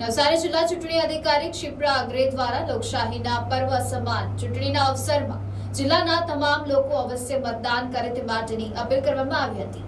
નવસારી જિલ્લા ચૂંટણી અધિકારી ક્ષિપ્રા અગ્રે દ્વારા લોકશાહીના પર્વ સમાન ચૂંટણીના અવસરમાં જિલ્લાના તમામ લોકો અવશ્ય મતદાન કરે તે માટેની અપીલ કરવામાં આવી હતી.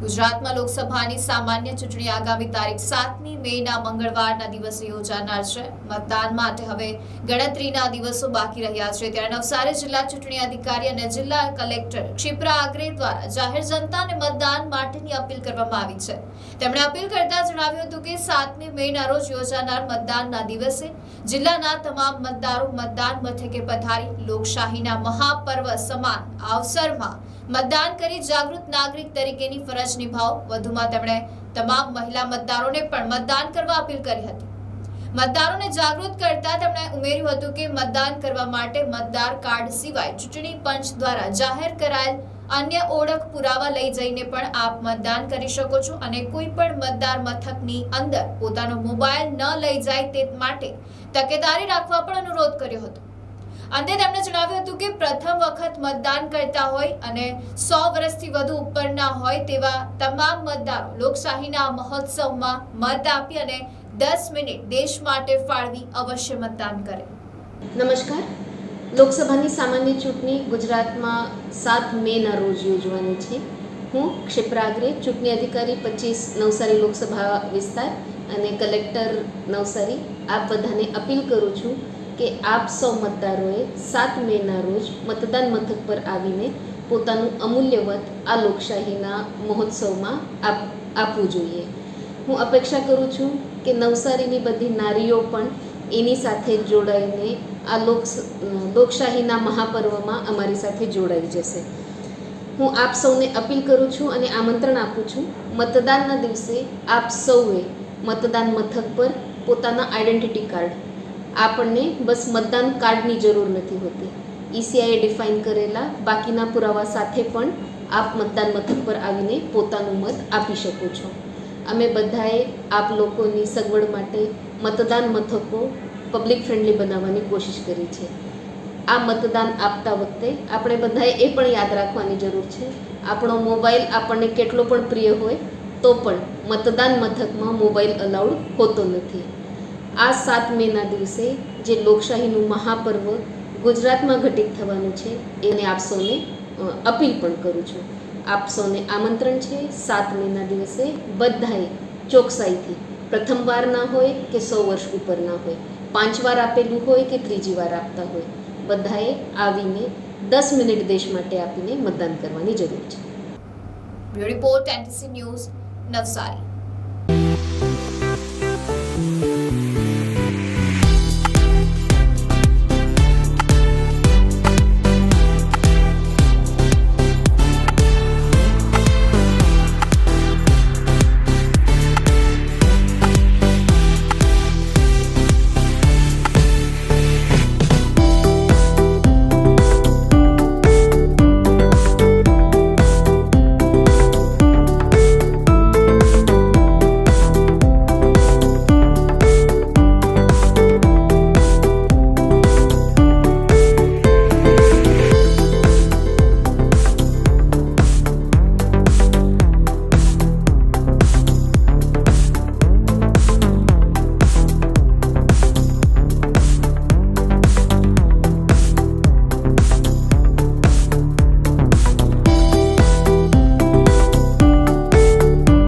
ગુજરાતમાં લોકસભાની સામાન્ય ચૂંટણી આગામી તારીખ સાતમી મેના મંગળવારના દિવસે યોજાનાર છે. મતદાન માટે હવે ગણતરીના દિવસો બાકી રહ્યા છે. ત્યારે નવસારી જિલ્લા ચૂંટણી અધિકારી અને જિલ્લા કલેક્ટર ક્ષિપ્રા આગ્રે દ્વારા જાહેર જનતાને મતદાન માટેની અપીલ કરવામાં આવી છે. તેમણે અપીલ કરતા જણાવ્યું હતું કે સાતમી મેના રોજ યોજાનાર મતદાનના દિવસે જિલ્લાના તમામ મતદારો મતદાન મથકે પધારી લોકશાહીના મહાપર્વ સમાન અવસરમાં મતદાન કરી જાગૃત નાગરિક તરીકેની ફરજ નિભાવો. વધુમાં તેમણે તમામ મહિલા મતદારોને પણ મતદાન કરવા અપીલ કરી હતી. મતદારોને જાગૃત કરતા તેમણે ઉમેર્યું હતું કે મતદાન કરવા માટે મતદાર કાર્ડ સિવાય ચૂંટણી પંચ દ્વારા જાહેર કરાયેલ અન્ય ઓળખ પુરાવા લઈ જઈને પણ આપ મતદાન કરી શકો છો અને કોઈ પણ મતદાર મથકની અંદર પોતાનો મોબાઈલ ન લઈ જાય તે માટે તકેદારી રાખવા પણ અનુરોધ કર્યો હતો. અંતે તેમણે જણાવ્યું હતું કે પ્રથમ વખત મતદાન કરતા હોય અને સો વર્ષથી વધુ ઉપરના હોય તેવા તમામ મતદારો લોકશાહીના મહોત્સવમાં મત આપી અને દસ મિનિટ દેશ માટે ફાળવી અવશ્ય મતદાન કરે. નમસ્કાર. લોકસભાની સામાન્ય ચૂંટણી ગુજરાતમાં સાત મેના રોજ યોજવાની છે. હું ક્ષિપ્રાગ્રે, ચૂંટણી અધિકારી પચીસ નવસારી લોકસભા વિસ્તાર અને કલેક્ટર નવસારી. આપ બધાને અપીલ કરું છું કે આપ સૌ મતદારોએ સાત મેના રોજ મતદાન મથક પર આવીને પોતાનું અમૂલ્ય મત આ લોકશાહીના મહોત્સવમાં આપ, આપવું જોઈએ. હું અપેક્ષા કરું છું કે નવસારીની બધી નારીઓ પણ એની સાથે જોડાઈને આ લોક લોકશાહીના મહાપર્વમાં અમારી સાથે જોડાઈ જશે. હું આપ સૌને અપીલ કરું છું અને આમંત્રણ આપું છું, મતદાનના દિવસે આપ સૌએ મતદાન મથક પર પોતાના આઈડેન્ટિટી કાર્ડ આપણને બસ મતદાન કાર્ડની જરૂર નથી હોતી. ઈસીઆઈએ ડિફાઇન કરેલા બાકીના પુરાવા સાથે પણ આપ મતદાન મથક પર આવીને પોતાનું મત આપી શકો છો. અમે બધાએ આપ લોકોની સગવડ માટે મતદાન મથકો પબ્લિક ફ્રેન્ડલી બનાવવાની કોશિશ કરી છે. આ મતદાન આપતા વખતે આપણે બધાએ એ પણ યાદ રાખવાની જરૂર છે, આપણો મોબાઈલ આપણને કેટલો પણ પ્રિય હોય તો પણ મતદાન મથકમાં મોબાઈલ અલાઉડ હોતો નથી. આ સાત મેના દિવસે જે લોકશાહીનું મહાપર્વ ગુજરાતમાં ઘટિત થવાનું છે, એને આપ સૌને અપીલ પણ કરું છું. આપ સૌને આમંત્રણ છે, સાત મેના દિવસે બધાએ ચોકસાઈથી પ્રથમ વાર ના હોય કે સો વર્ષ ઉપર ના હોય. પાંચ વાર આપેલું હોય કે ત્રીજી વાર આપતા હોય. બધાએ આવીને દસ મિનિટ દેશ માટે આપીને મતદાન કરવાની જરૂર છે. Report, NTC news Navsari.